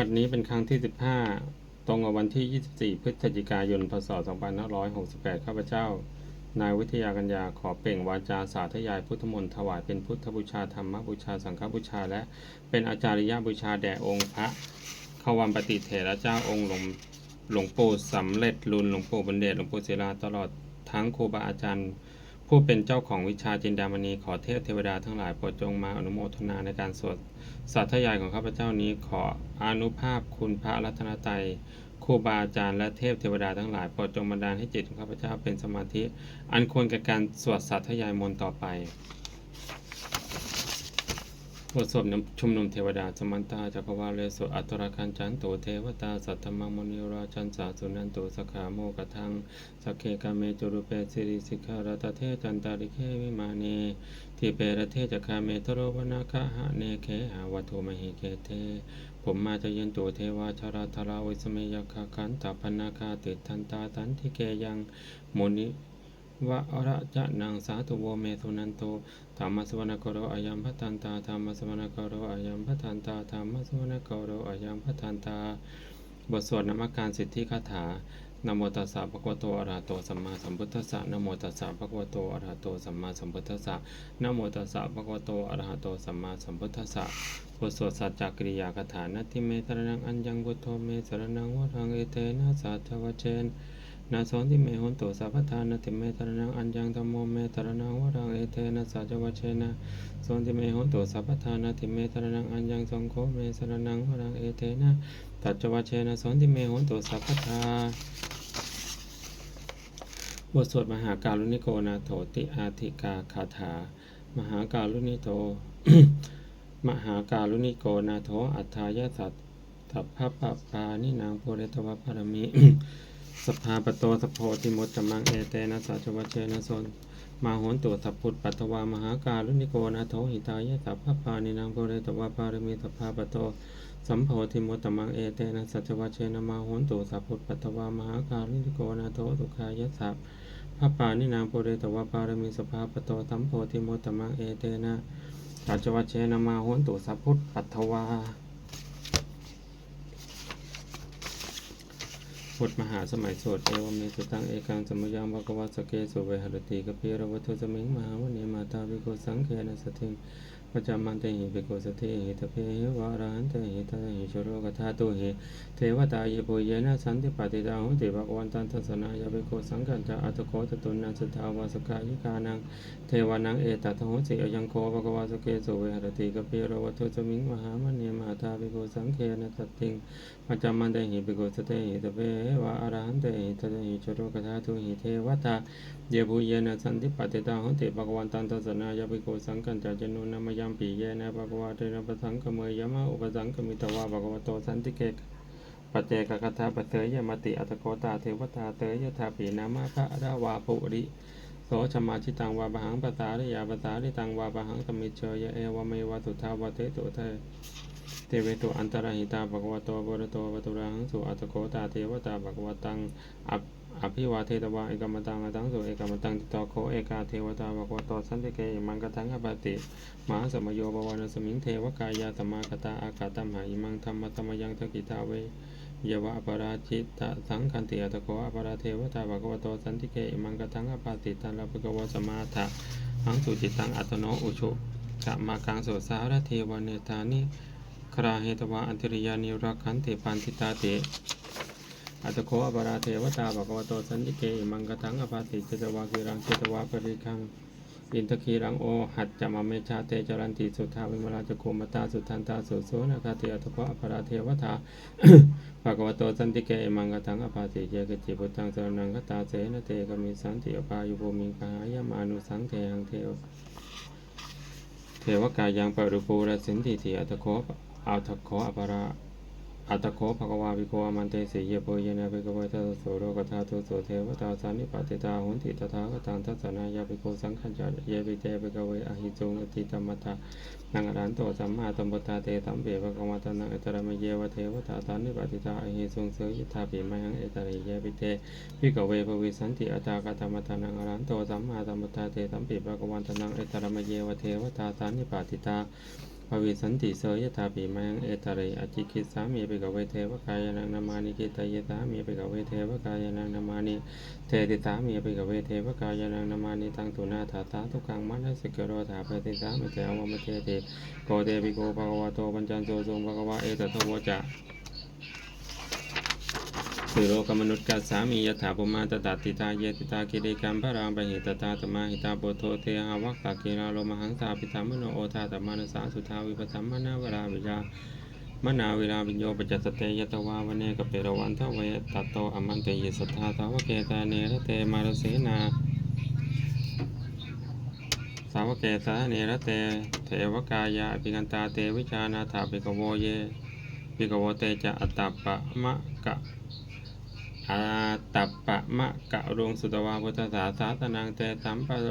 บัดนี้เป็นครั้งที่ 15 ตรงกับวันที่ 24 พฤศจิกายน พศ 2568 ข้าพเจ้า นายวิทยากัญญาขอเปล่งวาจาสาธยายพุทธมนต์ถวายเป็นพุทธบูชาธรรมบูชาสังฆบูชา และเป็นอาจาริยบูชาแด่องค์พระขวันปฏิเถระเจ้าองค์หลวงหลวงปู่สำเร็จรุนหลวงปู่บันเดชหลวงปู่ศิลาตลอดทั้งครูบาอาจารย์ ผู้เป็นเจ้าของวิชาจินดามณีขอเทพเทวดาทั้งหลายโปรดจงมาอนุโมทนาในการสวดสาธยายของข้าพเจ้านี้ขออนุภาพคุณพระรัตนตรัยครูบาอาจารย์และเทพเทวดาทั้งหลายโปรดจงบันดาลให้จิตของข้าพเจ้าเป็นสมาธิ อันควรแก่การสวดสาธยายมนต์ต่อไป บทสวดชุมนุมเทวดาสมันตาจักรวาเลสุอัตตรคันจันโตเทวตาสัตตมังมณีราชันสาสุนันโตสขาโมกทังสักเคกาเมจุรุเปสิริสิกขารตเทจันตาริเควิมาเนทิเปรเทจะคาเมทโรวนาคะหะเนเคหาวัตุมหิเกเทผมมาจะเย็นตัวเทวาชราธราวิสเมยคาคันตาพนาคาติทันตาตันทิเกยังมุนิวะอระจะนังสาธุโวเมสุนันโต ธรรมสวนกโรอายัมพัทันตาธรรมสวนกโรอายัมพัทันตาธรรมสวนกโรอายัมพัทันตา บทสวดนมัการสิทธิคาถานโมตัสสะภะคะวะโตอะระหะโตสัมมาสัมพุทธัสสะนโมตัสสะภะคะวะโตอะระหะโตสัมมาสัมพุทธัสสะนโมตัสสะภะคะวะโตอะระหะโตสัมมาสัมพุทธัสสะบทสวดสัจจกริยาคาถานะทิเมตระนังอัญญังพุทโธเมสรนังวะรังเอเตนะสัจวเชน นาสอนทิเมหุนโตสัพพทานะทิเมตระนังอัญญังธัมโมเมตระนังวรังเอเตนะสัจวเชนะสอนทิเมหุนโตสัพพทานะทิเมตระนังอัญญังสังโฆเมสระนังวรังเอเตนะสัจวเชนะสอนทิเมหุนโตสัพพทาบทสวดมหาการุณิโกนาโถติอาธิกาคาถา มหาการุณิโต มหาการุณิโกนาโถอัฏฐายสัตถัพพปะปานินางโพเรตวะพารมิ สภาปโตสพโพธิมุตตมังเอเตนะสัจวัชเชนะสนมาโหนตุสัพพุทธปัตตวามหาการุณิโกนาโถหิตายะสัพพะปานินางโพเรตวะพารมิสภาปโตสัมโพธิมุตตมังเอเตนะสัจวัชเชนะมาโหนตุสัพพุทธปัตตวามหาการุณิโกนาโถสุขายะสัพพะปานินางโพเรตวะปารมีสภาปโตสัมโพธิโมตตมังเอเตนะปัจวัชเชนะมาโหนตุสัพพุทธปัทวา บทมหาสมัยโสดเอวเมสุตังเอกังสมยังภะกวาสเกสุเวหรติกปิรวัตุสมิงมหาวเนมาตาวิโกสังเคนะสติง ปัจจามันเตหิภิกขุสติหิตเพหิวาระหันเตหิตะหิชโรกธาตุหิเทวตาเยปุเยนะสันติปฏิดาหุติภะกวันตันทัสนายาภิกขุสังกัญจอัตโคตตุนันสทาวาสกายิกานังเทวานังเอตัทโหสิอยังโคภะกวาสเกสุเวหรติกปิรวัตุสมิงมหามเนมาตาภิกขุสังเคนะสติงปัจจามันเตหิภิกขุสติหิตเพหิวาระหันเตหิตะหิชโรกธาตุหิเทวตาเยบุเยนะสันติปฏิตาหุติภะกวันตันตัสนายาภิกขุสังกัญจจนุนามยัมปีเยนะภะกวาเตนะปะสังกเมยยมะอุปสังกมิตวาภะกวะโตสันติเกปัจเจกคาถาปเตยมติอัตโกตาเทวตาเตยยถาปีนามาภะราวาภุริโสชมาชิตังวาบหังปตาริยาปตาริตังวาบหังสมิเชยเอวเมวะตุทาวะเตตุเทเทเวตุอันตรหิตาภะคะวะโตบรโตวตุระหังสุอัตโกตาเทวตาภะคะวะตังอัป อภิวาเทตวาเอกมตังอตังสุเอกมตังติโตโคเอกาเทวตาภะคะวะโตสันติเกมังกตังอปติมหาสมโยบวานสมิงเทวกายาตมากตาอากาตัมหาอิมังธรรมตมยังทกิตาเวยวะอปราชิตะสังคันติอัตโกอปราเทวตาภะคะวะโตสันติเกมังกตังอปติตันลภะคะวะสมาทะหังสุจิตังอัตโนอุชุขะมากังโสสารเทวเนธานิคราเหตวะอันตริยานิรักขันติปันติตาเต อัตโคอปราเทวตาภะคะวโตสันติเกอมังกตังอภาติเจตวากิรังเจตวาปริคังอินทคีรังโอหัดจามเมชาเตจรันติสุทธาวิมลาจโคมตาสุทันตาสุโสนาคาติอัตโคอปราเทวตาภะคะวโตสันติเกอมังกตังอภาติเจกจิพุทธังสรนังคตาเสนเตกมิสันติอปายุโภมิงกายามานุสังเทหังเทวเทวกายังปรุปูรสินติติอัตโคอัตโคอปรา อัตโคภควาวิโกอามันเตสีเยโปเยนะภิกขเวทัสโสโรกธาตุโสเทวตาสานิปติตาหุนติตถาคตังทัสสนายาภิกสังขัญจเยปิเตภิกขเวอหิจงอติตมัตตานังอรันโตสัมมาตัมปตาเตตัมเปภควาตนังเอตระมเยวเทวตาสานิปติตาอหิจงเสยิทาปิมหังเอตระเยปิเตภิกขเวภวิสันติอัตากตมัตตานังอรันโตสัมมาตัมปตาเตตัมเปภควาตนังเอตระมเยวเทวตาสานิปติตา ภวิสันติเสยยถาปิมังเอตเรอจิคิสามีไปกับเวเทวกายนังนามานิกิตายตามีไปกับเวเทวกายนังนามานิเทติตามีไปกับเวเทวกายนังนามานิตังตุนาถาตาทุกังมันะสิกโรธาปฏิสามิเทอวมเทติโกเตปิโกภะควะโตปัญจันโตทรงภะควะเอตโตโวจะ สิโลกมนุษย์กัสสามียถาภุมาตตาติตาเยติตากิริกัมพระรามปหิตตาตมาหิตาโปโทเทหาวัคตากิราโลมหังสาปิตามโนโอทาตมานสาสุทาวิปัสสัมมนาวราวิจามนาเวลาวิญโยปจัสเตยตวาวเนกเปรวันทเวตัตโตอมันเตยิสัทธาทาวเกตาเนระเตมารเสนาสาวเกตาเนระเตเทวกายาอภิกันตาเตวิชานาถาปิกโวเยปิกโวเตจะอัตตปะมะกะ อาตัปปะมะกะรุงสุตวาพุทธสาสาตนังเตสัมปะโร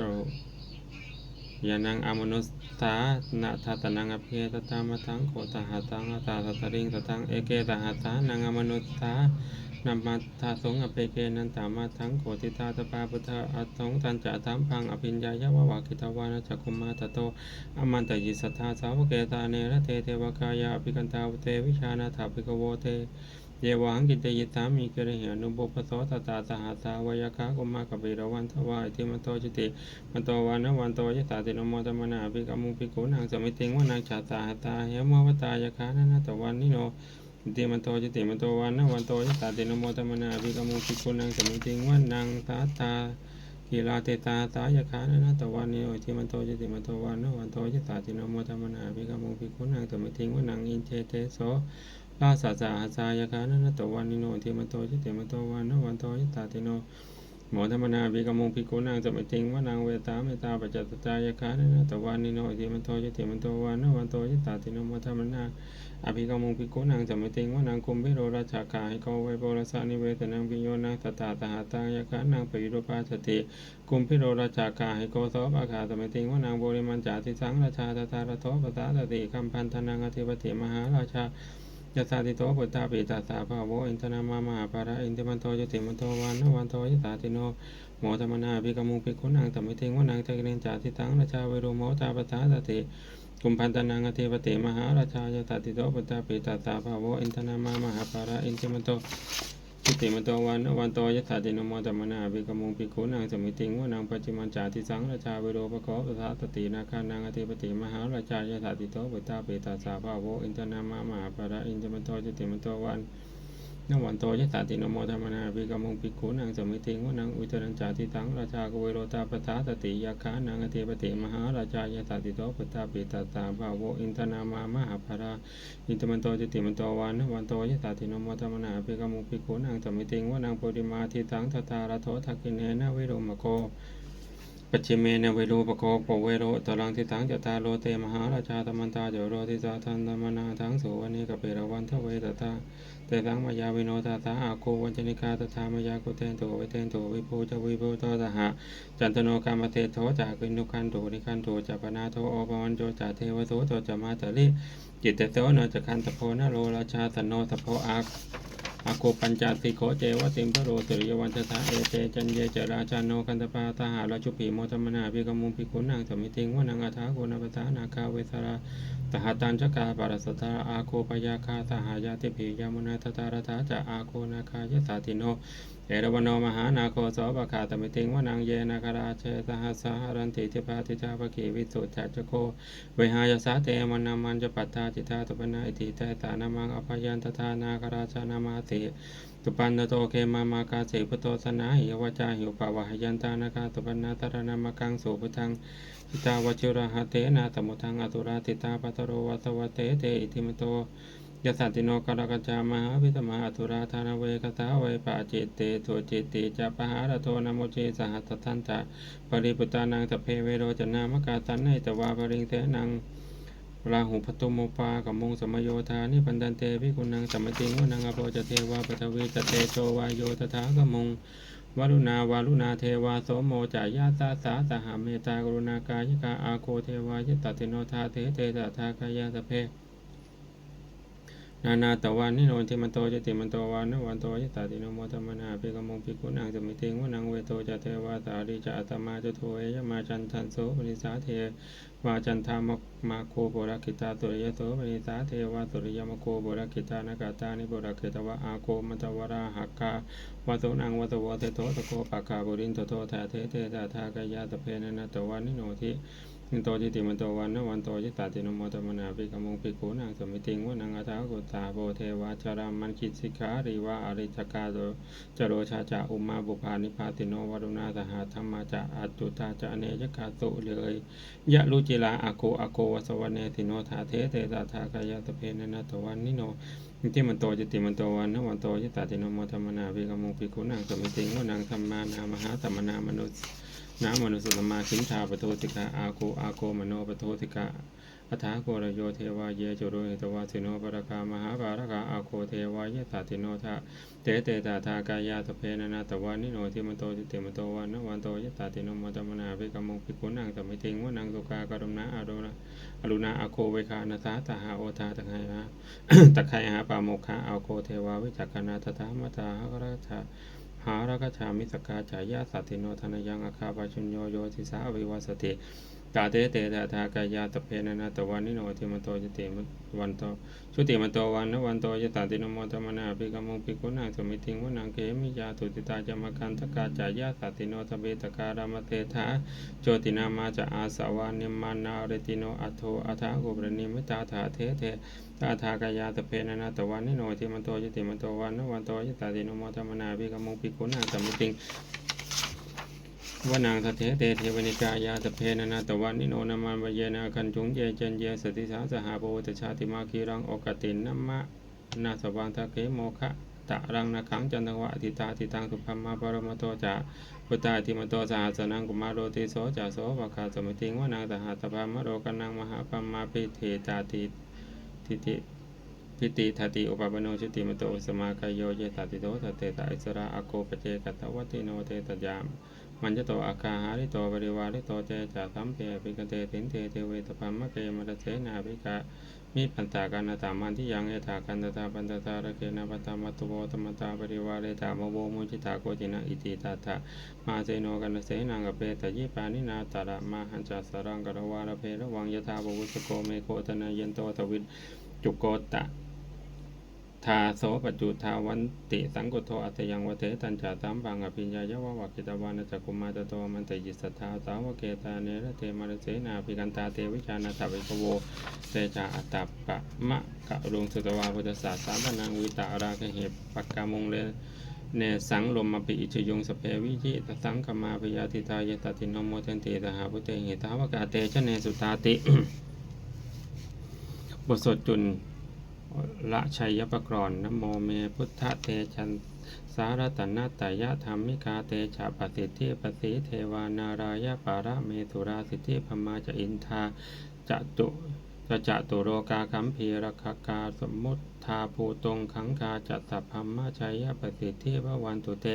ยานังอมนุสสานะทัตนังอภิเตตามะทังโคตหะตังอัตาสัตตริงสตังเอเกตหะสานังอมนุสสานัมมาทาสงอเปเกนันตามาทังโคติตาตปาพุทธอัตถงตันจะธรรมพังอภิญญายะวะวากิตวานะจักคุมาตโตอมันตยิสัทธาสาวเกตาเนระเตเทวกายาอภิกันตาวเตวิชานาถาภิกโวเต เยวังกิตยิตามีกระเหนุบุปโสตตาสหสาวายคากุมากบิรวันทวายติมันโตจิติมันโตวานวันโตยตาตินโมตมนาภิกมุภิกุนางสมิติงวานางชาตาหตาเยมวตายคานะนะตวันนิโนติมันโตจิติมันโตวานวันโตยตาตินโมตมนาภิกมุภิกุนางสมิติงวานางตาตากีฬาเตตาตายคานะนะตวันนิโนติมันโตจิติมันโตวานวันโตยตาตินโมตมนาภิกมุภิกุนางสมิติงวานางอินเจเตโส ลาสาสาหาสายาคานะนะตวันนิโนเทมโตจิเตมโตวันนวันโตยิตาติโนหมอธรรมนาภิกมุงภิกนางสมิติงว่านางเวตาเมตาปัจจตตายาคานะนะตวันนิโนเทมโตจิเตมโตวันนวันโตยิตาติโนหมอธรรมนาอภิกมุงภิกนางสมิติงว่านางคุมพิโรราชาคาหิโกเวโปรสานิเวตนังปิโยนางตตาตหาตายาคานางปิรุปาสติคุมพิโรราชาคาหิโกโสปะคาสมิติงว่านางบริมันจาติสังราชาตตารโทปตาตติคัมพันธนังอธิปติมหาราชา ยะสาติโตปุตตาปิตาสาภาโวอินทนามามหาปาระอินทมันโตยติมันโตวันนวันโตยสาติโนโมธรรมนาภิกมุงภิกขุนังตมิทิงวนังจักรินจาติตังราชาเวโรโมตาปตาสติกุมพันตนังอธิปติมหาราชายะสาติโตปุตตาปิตาสาภาโวอินทนามามหาปาระอินทมันโต ทิติมันโตวันวันโตยถาตินโมตมนาภิกมุงภิกขุนางสมิติงวนางปัจจิมันจาติสังราชาวิโรปโกปทาตตินาคานางอธิปติมหาราชายถาติโตปุตาเปตาสาภาโวอินทนามามหาปะระอินทมันโตจิติมันโตวัน นวันโตยถาตินโมตมนาภิกมุงภิกขุนางสมิติงวนางอุตรังจาติสังราชากวิโรตาปทาตติยาคานางอธิปติมหาราชายถาติโตปุตตาเปตาสาภาโวอินทนามามหาปะระอินทมันโตจิติมันโตวันนวันโตยตาติโนมตมนาภิกมุภิกขุนางสมิติงวนางโพธิมาทิตังทตาระโททักกินเนนะวิโรมโก ปัจจิเมนะเวโรปโกปเวโรตรังทิตังจตาโลเตมหาราชาตมันตาเจโรทิสาทันตมนาทังสุวนีกเปรวันทเวตตาเตตังมายาวิโนตาตาอาโกวัญจนิกาตถามายาโกเตนโตเวเตนโตวิภูจวิภูโตตหะจันทโนกามเตโทจากินุคันโตนิคันโตจัปนาโทโอปวันโจจาเทวโสโตจมาตลิจิตเตโตนจะคันตโพนโลราชาสนโนตโพอา อาโคปัญจติโคเจวะติมพระโรสุริยวันตถาเอเตจันเยเจราชาโนคันตปาตาหาราชุปีโมตมนาภิกมุมภิกุนังสมิติงวนังอาถาโกนปทานาคาเวสราตหาตันจกาปารสตาอาโคปยาคาตหายาติภิยามุนาตตารถาจะอาโคนาคายสาติโน เอราวนโนมหานาโคสปะขาตมิติงวนังเยนาคาราเชสหัสสหรันติทิพาติชาปกีวิสุทธัจโคเวหายสาเตมนามันจะปัตตาจิตาตุปนาอิติเตตานามังอภยันตทานาคราชานามาติตุปันโตเคมามากาเสปโตสนาหิวจาหิวปะวะหยันตานาคาตุปนาตระนามกังสุพุทังจิตาวชิระหะเตนะตมุทังอตุราติตาปัตโรวัตวเตเตอิติมโต ยสัตติโนกรกจามหาวิตมหาตุราธานเวกตาเวปาจิตเตโทจิตติจะปหารโทนโมเจสหัตทันตะปริปุตานังสพเพเวโรจนามกาตันในตวาปริงเทนังราหุปตุโมปากัมมงสมโยธานิปันตันเตวิกุนังสัมติงวนังอโปจเทวาปทวีจเตโชวายโยตถากมงวารุณาวารุณาเทวาโสโมจายาตาสาสหเมตากรุณากายกาอาโคเทวายตติโนทาเทเตตถากายาสเพ นานาตะวันนิโนทิมันโตจติมันโตวานวันโตยตาติโนโมตมนาภิกมงภิกุนางสมิติงวนังเวโตจะเทวาสาริจะอัตมาจะโทเอยมาจันทันโสปริสาเทวาจันทามมาโคโบราคิตาตุริยโสปนิสาเทวาตุริยมโคโบราคิตานากาตานิโบราคิตวะอาโคมัตวราหักกาวาโสนังวัตวเทโตตะโกปะกาบุรินโตโตทเทเตตาทากายาตะเพนะนะตะวันนิโนทิ นโตจิติมันโตวันนวันโตจิตาตินโมตมนาภิกขมงภิกขุนางสมิติงวนังอาทากุตาโบเทวาจารามันคิดสิกขาริวาอริจกาโดจโรชาจาอุมาบุพานิพาติโนวรุณาสหธรรมาจะอัจจุตาจะเนยคาตุเลยยะรุจิลาอาโคอาโควสวเนติโนทาเทเตตาทากายตเพนะนะตวันนิโนนิติมันโตจิติมันโตวันนวันโตจิตาติโนโมธรรมนาภิกขมงภิกขุนางสมิติงวนังธรรมานา มหาธรรมนามนุส นะมนุสสมมาคินทาปโทติกาอาโกอาโกมโนปโทติกาอัฏฐาโกรโยเทวาเยจุโรหิตวาสิโนปรคามหาภารกาอาโคเทวายะตาติโนทะเตเตตาทากายาตเพนนาตวานิโนทิมโตจิติมโตวันนวันโตยะตาติโนมตมนาภิกมงภิกุนังสมิติงวนังสุกากรุณาอารุณาอรุณาอาโคเวคานาสาตหาโอทาตะไคหาตะไคหาปาโมคาอาโคเทวาวิจักขณาตถามตาหะกระทา หารักชามิสกาจายาสัตติโนธนยังอาคาปชุญโยโยทิสาวิวัสติ ตาเตเตตาทากายาตเพนะนาตวันนิโนติมโตจติมวันโตชุติมโตวันนวันโตยตาติโนโมตมนาภิกขมงภิกขุนาสมิติงวนังเกมิยาตุติตาจมกันตกาจายาสติโนทเบตการามเตถาโจตินามาจะอาสาวานิมานาเรติโนอัทโทอัทากุปรณิมิตาถาเทเทตาทากายาตเพนะนาตวันนิโนติมโตยติมโตวันนวันโตยตาติโนโมตมนาภิกขมงภิกขุนาสมิติง วนางสเทเตเทวนิกายาตเพนนาตวันนิโนนามันวเยนาคันจุงเยจันเยสติสาสหาโพตชาติมาคีรังอกตินนัมมะนาสวังทะเกโมคะตะรังนาขังจันทวะอธิตาทิตังสุภมมาปรมโตจะพุทธาติมโตสหัสนังกุมารโรติโสจะโสภคาสมิติงวนางสหัสภามโรกันังมหาปัมมาปิเทตาติทิติพิติทติอุปปโนชุติมโตสมากายโยเยตติโตตเตตอิสระอโกปเจกัตตวัติโนเตตยาม มันจะโตออาคาหาริโตบริวาริโตเจจาสัมเพปิกเตตินเตเทเวตพัมมะเกมรเสนาภิกะมีปันตากันนาตามันที่ยังเอตากันตาปันตาระเกนาปตามัตโวตมตาบริวาริตามโวมุจิตาโกจินะอิติตาทะมาเซโนกันเสนังกเปตยิปานินาตาระมาหันจัสรังกรวาระเพระวังยถาบวุสโกเมโคตนาเยนโตทวินจุโกตะ ทาโสปจุทาวันติสังกุโทอัตยังวเทตัญจาตามบังอภิญญายวะวักิตาวานจักุมาตโตมันตยิสัทธาสาวเกตาเนระเทมารเสนาภิกันตาเตวิชานาถวิกโวเตจาอัตตปะมะกะรุงสุตวาพุทธศาสามนังวิตาราคเหปักกามงเลเนสังลมมปิอิชยงสเพวิจิตสังกมาพยาติตายตตินโนโมทันติตหาพุเตหิตาวกาเตชะเนสุตาติบทสดจุน ละชัยยปกรณ์นโมเมพุทธเตชันสารตนาตยะธรรมิกาเตชะปสิทธิปสิเทวานารายะปาระเมตุราสิทธิพมาจะอินทาจะตุจะจะตุโรกาคัมภีรคกาสมุทธาภูตรงขังคาจัตตพัมมาชัยยะปสิทธิพระวันตุเต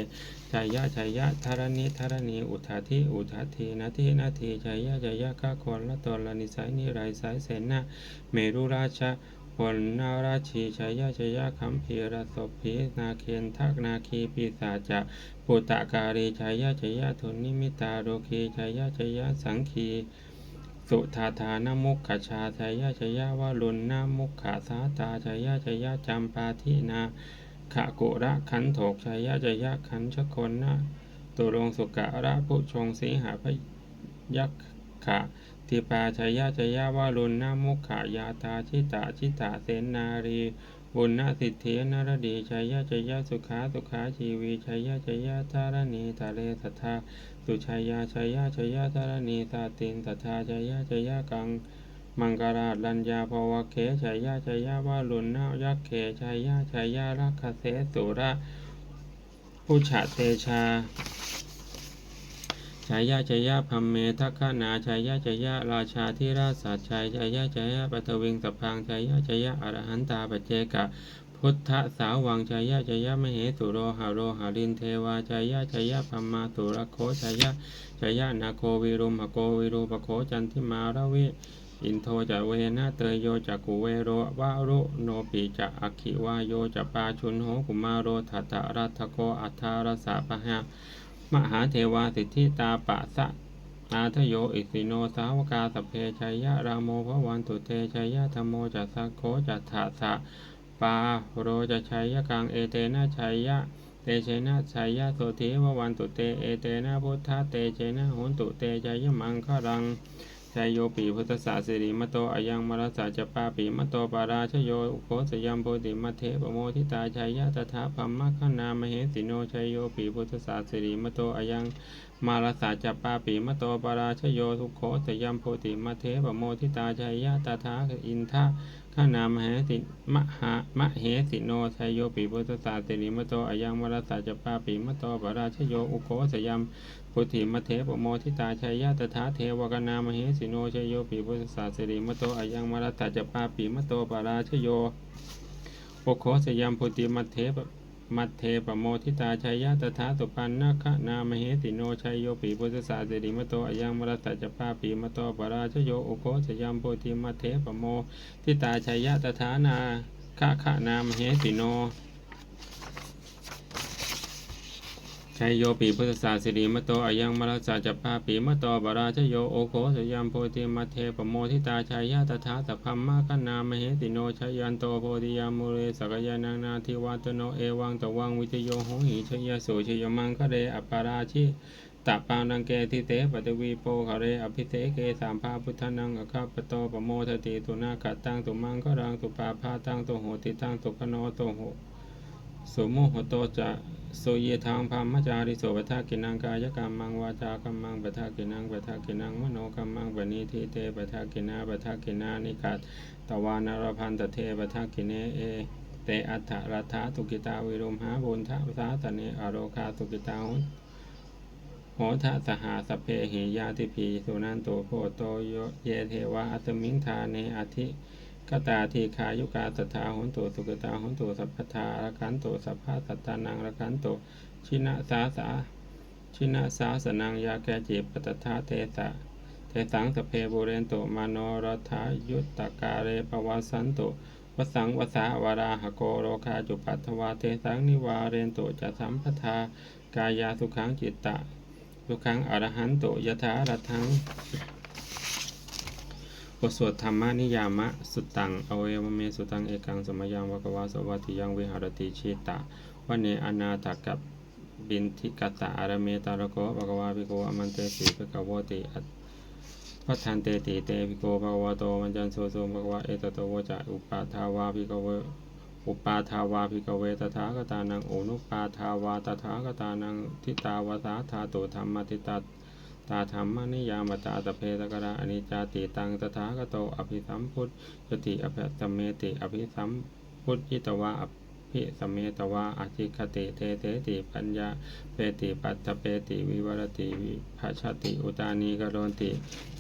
ชัยยะชัยยะธรณิธรณีอุทาธิอุทาทีนาทีนาทีชัยยะชัยยะกะคนละตนละนิสัยนิไรสายเสนาเมรุราชา ลนาราชีชยยะชยยะคัมภีรสพพีนาเคนทักนาคีปีศาจะปุตตะการีชยยะชยยะทุนนิมิตาโรคีชยยะชยยะสังคีสุทาธานมุขขชาชยยะชยยะวลุนนามุขขาสาตาชยยะชยยะจัมปาทินาขะกุระขันโถกชยยะชยยะขันชคนนะตุรงสุกะระผู้ชงสีหาพยักขะ ทิปาชยยะชยยะวารุณนามุขายาตาชิตาชิตาเสนนารีบุญนาสิทธินารดีชยยะชยยะสุขาสุขาชีวีชยยะชยยะธารณีทะเลสัทธาสุชยยะชยยะชยยะธารณีสาตินสัทธาชยยะชยยะกังมังกราชลัญญาภวเคชยยะชยยะวารุณนายักเขชยยะชยยะรักเสสุระพุชะเตชา ชายยะชายยะพัมเมทัคขนาชายยะชายยะราชาธิราชสัจชัยชายยะชายยะปัทวิงสพังชายยะชายยะอรหันตาปเจกะพุทธสาวังชายยะชายยะมเหสุโรหาโรหารินเทวาชายยะชายยะพัมมาสุรโคชายยะชายยะนาโควิรุมหโกวิรูปโคจันทิมาระวิอินโทจะเวนะเตยโยจะกุเวโรวารุโนปิจะอัคคิวาโยจะปาชุนโหกุมาโรทัตตะรัตโกอัทธารสะปะหะ มหาเทวาสิทธิตาปะสะอาทโยอิสิโนสาวกาสเพชัยยะรามโมพระวันตุเตชัยยะธรมโมจัสสะโคจัตถะสะปาโรจะชัยยะกังเอเตนะชัยยะเตเชนะชัยยะโสเทววันตุเตเอเตนะพุทธะเตเชนะหุนตุเตชัยยะมังครัง ชายโยปีพุทธศาสิริมโตอายังมรสาจปาปีมโตปาราชโยอุโคสยามโพติมเทปโมทิตาชัยยะตถาพัมมะขนามเหสิโนชายโยปีพุทธศาสิริมโตอายังมารสาจปาปีมโตปาราชโยทุโคสยามโพติมเทปโมทิตาชัยยะตถาอินทะ นามเหสิมหามะเหสิโนชัยโยปีพุทธศาสิริมโตอายังมรสาจปาปีมโตปาราชโยอุโคสยามพุทธิมเทปโมทิตาชัยยะตถาเทวกนามเหสิโนชยโยปีพุทธศาสริมโตอายังมรัตตจปาปีมโตปาราชโยโอโคสยามพุทธิมัเทป มัทเทปโมทิตาชัยยะตถาตุปันนะคะนามเหติโนชัยโยปีพุทธศาสริมโตอายังมรัตตจปาปีมโตปราชโยโอโคสยามโพธิมัทเทปโมทิตาชัยยะตถานาคะคะนามเหติโน ชัยโยปีพุทธศาสิริมโตอายังมรสาจัปปาปีมโตบาราชโยโอโคสยามโพธิมัทเทปโมทิตาชัยยะตถาสัพพมมาคณามเหติโนชัยยันโตโพธิยามุเรสกยานังนาทิวัตโนเอวังตวังวิจโยโหหิชยโสชยมังคะเรอปาราชิตปานังเกทิเตปตวีโปคะเรอภิเตเกสามภาพุทธนังอคาปโตปโมทติตุนาคตังตุมังคะรังตุปาพาตังตุโหติตังตุคโนตุโห สุโมโหโตจะโสเยทางพามจาริโสปทากินังกายกรรมังวาจากรรมังปทากินังปทากินังมโนกรรมังปณิทิเตปทากินาปทากินานิกัตตวานารพันตเทปทากิเนเอเตอัฏฐรัฐาตุกิตาวิรุมหาบุญทะสาตเนอโรคาตุกิตาหุนโหทะสหาสเพหิยาติพีสุนันโตโพโตโยเยเทวะอัตมิงทาเนอธิ กตาทีคายุกาตถาหุนตุสุกตาหุนตุสัพพทาระคันตุสัพพะสัตตานังระคันตุชินะสาสาชินะสาสนังยาแกจิปตถาเทสะเทสังสเพบุเรนโตมโนรัฐายุตตกาเรปวสันโตวสังวสาวราหโกโรคาจุปัตวาเทสังนิวาเรนโตจะสัมปทากายาสุขังจิตตะสุขังอรหันโตยถารัทัง บทสวดธรรมนิยามะ สุตังอเววเมสุตังเอกังสมยังวกวาสวัติยังวิหารติชิตะวันเนอนาถกับบินทิกตะอารเมตารโกภกวาภิโกอมันเตสีภกวติอัตพัฒนเตติเตภิโกภกวาโตมันจันโสโสภกวาเอตโตวจะอุปาทาวาภิกเวอุปาทาวาภิกเวตถาคตานังโอนุปาทาวาตถาคตานังทิตาวาสาธาตุธรรมติตา ตาธรรมนิยามตาตะเพตกระอนิจจติตังตถาคโตอภิสัมพุทธติอภิสัมเมติอภิสัมพุทธิตวะอภิสัมเมตวะอธิคติเตเตติปัญญาเปติปัตตเปติวิวรติวิภชติอุตานีกโรนติ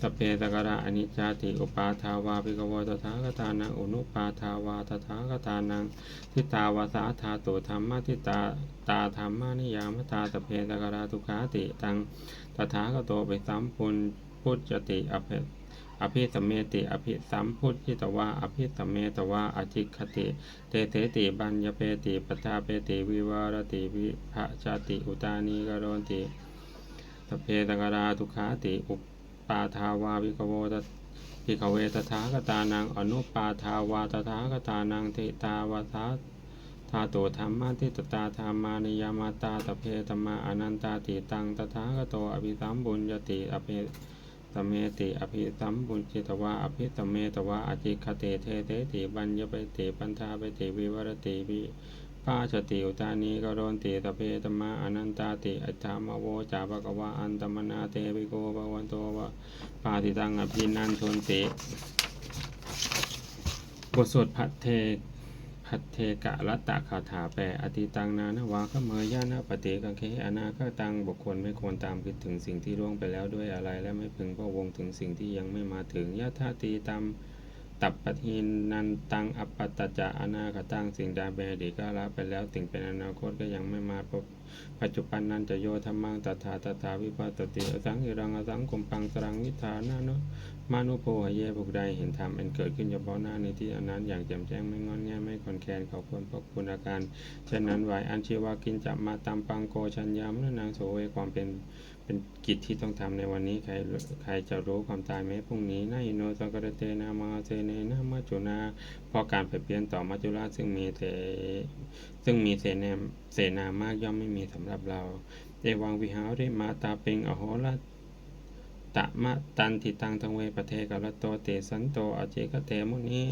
ตะเพตกระอนิจจติอุปาทาวาภิกวตถาคตานังอุนุปาทาวาตถาคตานังทิตาวาสาธาตุธรรมทิตาตาธรรมานิยามตาตะเพตกราทุขาติตัง ตถาคโตไปสัมพุนพุทธติอภิอภิสมเมติ อภิสัมพุทธิตวาอภิสมเมตวาอจิคติ เตเตติบัญญเปติปทาเปติวิวารติวิภะชาติอุตานีกโรนติสเพตกราทุขาติอุปปาทาวาวิกโวตพิกเวตถาคตานังอนุปาทาวาตถาคตานังเทตาวาสา ธาตุธรรมะทิตตาธรรมานิยามาตาตะเพธรรมาอนันตาติตังตถาคโตอภิสัมบุญญติอภิสมเมติอภิสัมบุญจิตวะอภิสมเมตวะอจิคติเทเตติบัญญไปติปัญชาไปติวิวรติวิปาชติอุตานีกโรนติตะเพธรรมาอนันตาติอัฏฐามโวจาภกวะอันตมนาเตวิโกภวันโตวะปาติตังอภินันทนติบทสวดพัทเท พัทเทกะรัตตะคาถาแปลอติตังนานวาขเมยยานะปฏิกังเคอนาคตังบุคคลไม่ควรตามคิดถึงสิ่งที่ล่วงไปแล้วด้วยอะไร และไม่พึงพะวงถึงสิ่งที่ยังไม่มาถึงยะธาตีตามตับปทินนันตังอัปปตตจะอนาคตังสิ่งใดเป็นอดีก็ละไปแล้วสิ่งเป็นอนาคตก็ยังไม่มาพบปัจจุบันนันจะโยธรรมังตถาตถาวิปัสสติอสังหิรังอสังกุมปังสรังวิธานานุ มานุโพหะเยบุกใดเห็นธรรมอันเกิดขึ้นเฉพาะหน้าในที่อันนั้นอย่างแจ่มแจ้งไม่งอนแง่ไม่คอนแคนเขาควรพบคุณอาการเช่นนั้นไหวอันชีวากินจับมาตามปังโกชัญญามนนางโสเวความเป็นเป็นกิจที่ต้องทำในวันนี้ใครใครจะรู้ความตายไหมพรุ่งนี้นาอิโนสังกรเตนามาเซเนนามาจุนาเพราะการไปเปลี่ยนต่อมัจจุราชซึ่งมีเสซึ่งมีเสนาเสนามากย่อมไม่มีสำหรับเราเอวังวิหาริมาตาเปิงอโหระ ตะมะตันทิตังทังเวปเทกะละโตเตสันโตอเจกะเตมุนี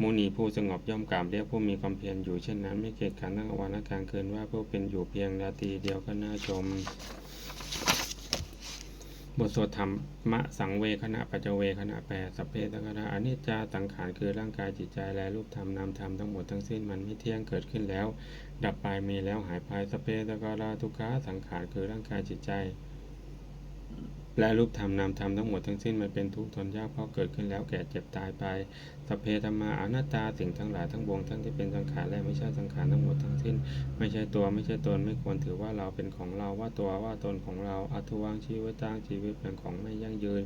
มุนีผู้สงบย่อมกราบเรียกผู้มีความเพียรอยู่เช่นนั้น ไม่เกียจขันทั้งวันและกลางคืนว่าผู้เป็นอยู่เพียงนาทีเดียวก็น่าชม บทสวดธรรมะสังเวคณะปัจเวคณะแปดสัพเพสังขาอนิจจาสังขารคือร่างกายจิตใจและรูปธรรมนามธรรมทั้งหมดทั้งสิ้นมันไม่เที่ยงเกิดขึ้นแล้ว ดับไปมีแล้วหายไปสัพเพสังขาราทุกขาสังขารคือร่างกายจิตใจ และรูปธรรมนามธรรมทั้งหมดทั้งสิ้นมันเป็นทุกข์ทนยากเพราะเกิดขึ้นแล้วแก่เจ็บตายไปสัพเพธรรมาอนัตตาสิ่งทั้งหลายทั้งวงทั้งที่เป็นสังขารและไม่ใช่สังขารทั้งหมดทั้งสิ้น ไม่ใช่ตัวไม่ใช่ตนไม่ควรถือว่าเราเป็นของเราว่าตัวว่าตนของเราอัตวังชีวิตตั้งชีวิตเป็นของไม่ยั่งยืน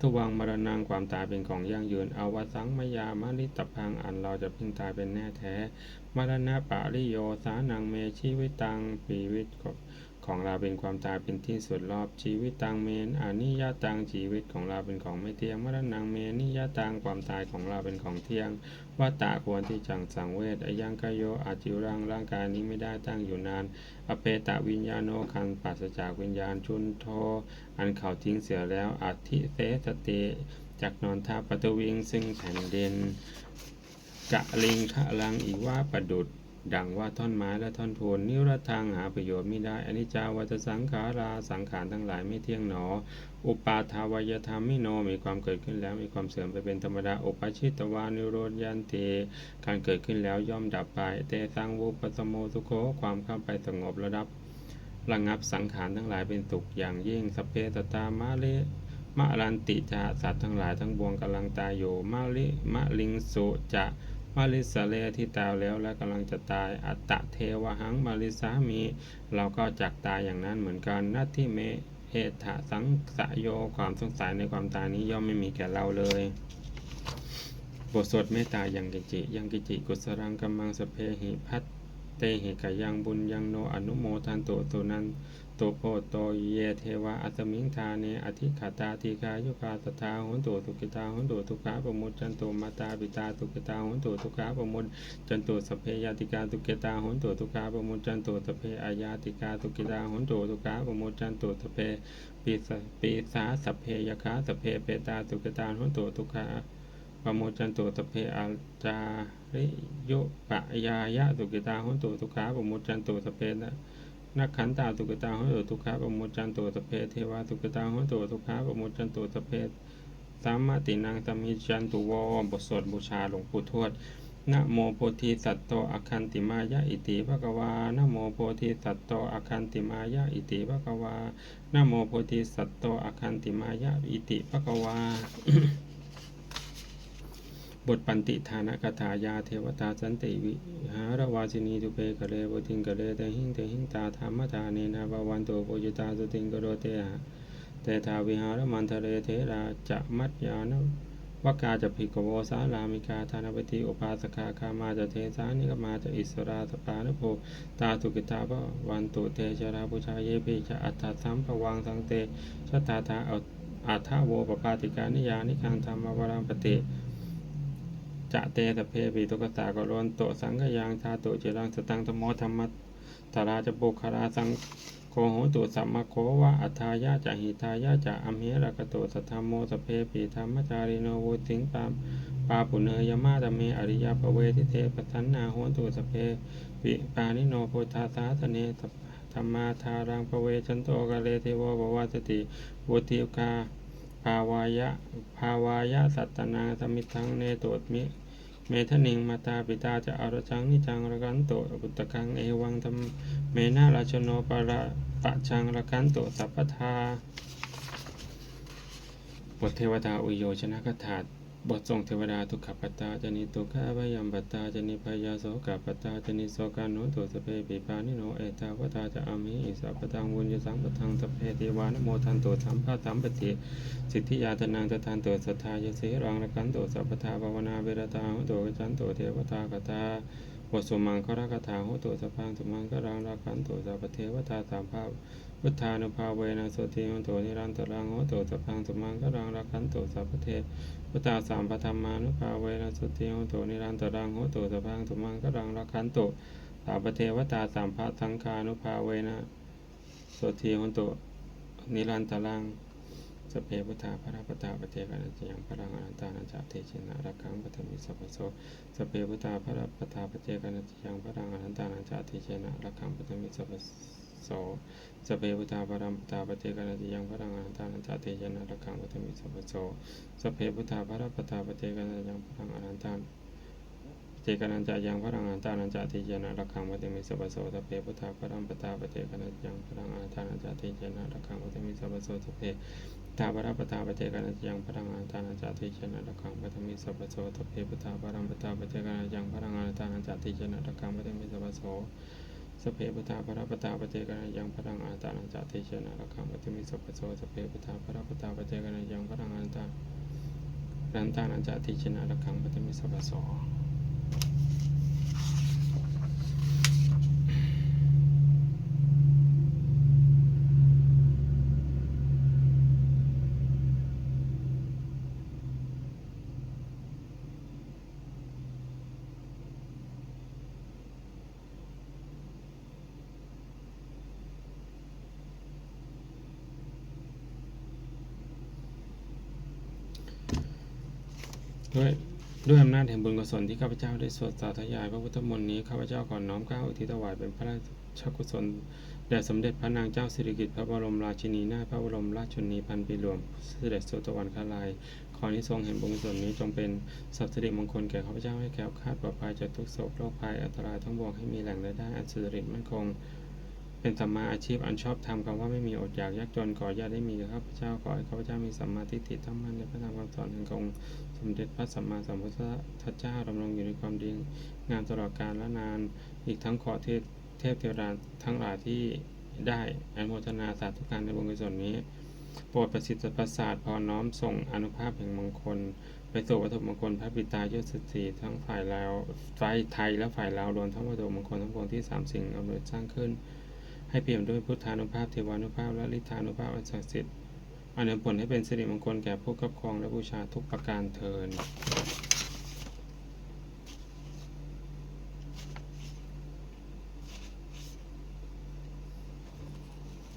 ทุวังมรณงความตายเป็นของยั่งยืนอวสังมยามาริตพังอันเราจะพึ่งตายเป็นแน่แท้มรณะปาริโยสานังเมชีวิตตังปีวิต ของเราเป็นความตายเป็นที่สุดรอบชีวิตตังเมนอานิยตังชีวิตของเราเป็นของไม่เที่ยงมรณังเมนิยตังความตายของเราเป็นของเที่ยงวัตตะควรที่จังสังเวชอายังกโยอาจิวรังร่างกายนี้ไม่ได้ตั้งอยู่นาน อเปตะวิญญาโนคันปราศจากวิญญาณชุนโท อันเขาทิ้งเสียแล้วอัติเสสติจากนอนท่าปตวิงซึ่งแผ่นดินกะลิงขะลังอีว่าประดุด ดังว่าท่อนไม้และท่อนโพนนิรทางหาประโยชน์ไม่ได้อนิจจาวัตสังขาราสังขารทั้งหลายไม่เที่ยงหนอ อุปาทาวยธรรมไมิโนมีความเกิดขึ้นแล้วมีความเสื่อมไปเป็นธรรมดาอุปาชิตวานิโรธยันเตการเกิดขึ้นแล้วย่อมดับไปเตสังวุปสมโมสุโคความเข้าไปสงบระดับระงับสังขารทั้งหลายเป็นสุขอย่างยิ่งสเพตตามาเลมะรันติจะสัตว์ทั้งหลายทั้งบวงกำลังตายอยู่มาลิมะลิงสุจะ มาลิสเลที่ตายแล้วและกำลังจะตายอัตตะเทวหังมาลิสามีเราก็จักตายอย่างนั้นเหมือนกันนัตทิเมเอถะสังสะโยความสงสัยในความตายนี้ย่อมไม่มีแก่เราเลยบทสวดเมตตายังกิจิ ยังกิจิ กุศลังกัมมังสเพหิพัต เตหิกายังบุญยังโนอนุโมทันโตโตนันโตโพโตเยเทวะอัตมิงทาเนอธิขาตาทีกายุกาตถาหุนโตทุกิตาหุนโตทุกขาปมุจันโตมาตาปิตาทุกิตาหุนโตทุกขาปมุจันโตสพเพยาติกาทุกิตาหุนโตทุกขาปมุจันโตสพเพอายาติกาทุกิตาหุนโตทุกขาปมุจันโตสพเพปีสปีสาสพเพยคาสพเพเปตาทุกิตาหุนโตทุกขาปโมจันตุตเพอาจา ริยุปะยายะสุกิตาหุนตุทุกขาปโมจันตุสเพนะนักขันตาสุกิตาหุนตุทุกขาปโมจันตุสเพเทวาสุกิตาหุนตุทุกขาปโมจันตุสเพสามมาตินังสมิจันตุวบทสวดบูชาหลวงปู่ทวดนะโมโพธิสัตโตอคันติมายะอิติภะคะวานะโมโพธิสัตโตอคันติมายะอิติภะคะวานะโมโพธิสัตโตอคันติมายะอิติภะคะวา บทปันติฐานกถายาเทวตาสันติวิหารวาสินีทุเพกะเลวติงกะเลเตหิงเตหิงตาธรรมทาเนนาบวันโตโปจิตาสุติงกโรเตหะเตทาวิหารมันทะเลเทราจะมัจยานวกาจะภิกโวสารามิกาธานปติอุปาสคาคามาจะเทสานิกมาจะอิสราสปานโภตาตุกิตาปวันตุเตชราปุชาเยปิจะอัตถสัมภวังสังเตชตาทาอัฏฐโวปปาติกานิยานิคังธรรมวรังปติ จะเตตะเพปิตุกสากรนโตสังกยังชาตุเจรังสตังธโมธรรมตราจะปุคาราสังโคโหตุสัมมาโควะอัทายะจะหิทายะจะอัมระกะโตสัทธมโมสเพปิธรรมจาริโนโวติงปามปาปุเนยมาตเมอริยปเวทิเทปทันนาโหตุสเพปิปานิโนโพธาสาสเนธรรมาทารังปเวชันโตกะเลเทวบวาสติวุติกาาวายะภาวายะสัตตนาสมิทังเนโตมิเมทนิงมาตาปิตาจะอารจังนิจังระกันโตอุตตะกังเอวังธรรมเมนาราชโนปะระปะชังระกันโตสัพพทาบทเทวดาอุโยชนะกถา บททรงเทวดาทุกขปัตตาจนิตุขาพยัมปัตตาจนิพยาโสกปัตตาจนิโสกานุตุสเพปิปานิโนเอตาวตาจะอามิอิสัพตังวุญญสังปทังสเพเทวานโมทันโตสัมภาสัมปติสิทธิยาตนังตทานโตสัทธายเสรังระกันโตสัพพทาภาวนาเวรตาหุตวิจันโตเทวตากตาบทสมังครคาถาโหตุสพังสมังคารังราคันตุสัพพเทวตาสามภาพพุทธานุภาเวนะสุติโหตุนิรันตรังโหตุสพังสมังคารังราคันตุสัพพเท วตาสามปธรรมานุภาเวนะสุติโหตุนิรันตรังโหตุสัพพังสมังคารังราคันตุสัพพเทวตาสามภาสังฆานุภาเวนะสุติโหตุนิรันตรังสเพพุทธาพระปตาปเทกันะจยังพระรังอนันตานันจเทชินะรักขังปฐมิสัพโสสเพพุทธาพระปตาปเทกันะจยังพระรังอนันตานันจเทชินะรักขังปฐมิสัพพ โสสเพพุทธาพระปตาปเทกันะจยังพระรังอนันตานันจะเทชินะรักขังปฐมิสัพโสสเพพุทธาพระปตาปเทกันะจยังพระรังอนันตานเจกนันจะยังพระรังอันตานันจะทิเจนะรักขังวัตมิสัพโสสเพพุทธาพระรัมปตาปเจกนันยังพระรังอันตานันจะทิเจนะรักขังวัตมิสัพโสสพเพทาพระปตาปเจกนันยังพระรังอันตานันจะทิเจนะรักขังวัตมิสัพพโสสเพพุทธาพระรัมปตาปเจกนันยังพระรังอันตานันจะทิเจนะรักขังวัตมิสัพพโส สเพพุทาพราปตาปเจกนันยังพระังอันตานันจะทิเจนะระคังปฏิมิสปโสสเพพุทาพราปตาปเจกนันยังพระังอันตานันตานันจะทิเจนะระคังปฏิมิสปโส ด้วยด้วยอำ นาจแห่งบุญกุศลที่ข้าพเจ้าได้สวดสาธยาย พระพุทธมนต์นี้ข้าพเจ้าขอน้อมเก้าอุทิศถวายเป็นพระราชกุศลแด่สมเด็จพระนางเจ้าสิริกิติ์พระบรมราชินีนาถพระบรมราชชนนีพันปีหลวงเสด็จสู่ตวันคาลายขอที่ทรงแห่งบุญกุศลนี้จงเป็นสัพสิริมงคลแก่ข้าพเจ้าให้แคล้วคาดปลอดภัยจากทุกโศกโรคภัยอันตรายทั้งปวงให้มีแหล่งรายได้อันสุจริตมั่นคง เป็นสัมมาอาชีพอันชอบธรรมคำว่าไม่มีอดอยากยากจนขออย่าได้มีข้าพเจ้าขอให้ข้าพเจ้ามีสัมมาทิฏฐิตั้งมั่นในพระธรรมคำสอนแห่งองค์สมเด็จพระสัมมาสัมพุทธเจ้าดำรงอยู่ในความดีงามตลอดกาลและนาน อีกทั้งขอเทพเทพเทวดาทั้งหลายที่ได้อนุโมทนาสาธุการในบุญกุศลนี้โปรดประสิทธิประสาทพรน้อมส่งอนุภาพแห่งมงคล ไปสู่วัตถุมงคลพระบิดายศสตรีทั้งฝ่ายลาวฝ่ายไทยและฝ่ายลาวรวมทั้งวัตถุมงคลทั้งปวงที่สามสิ่งอำนวยสร้างขึ้น ให้เปี่ยมด้วยพุทธานุภาพเทวานุภาพและฤทธานุภาพอันศักดิ์สิทธิ์อันนำผลให้เป็นสิริมงคลแก่ผู้ครอบครองและบูชาทุกประการเทิน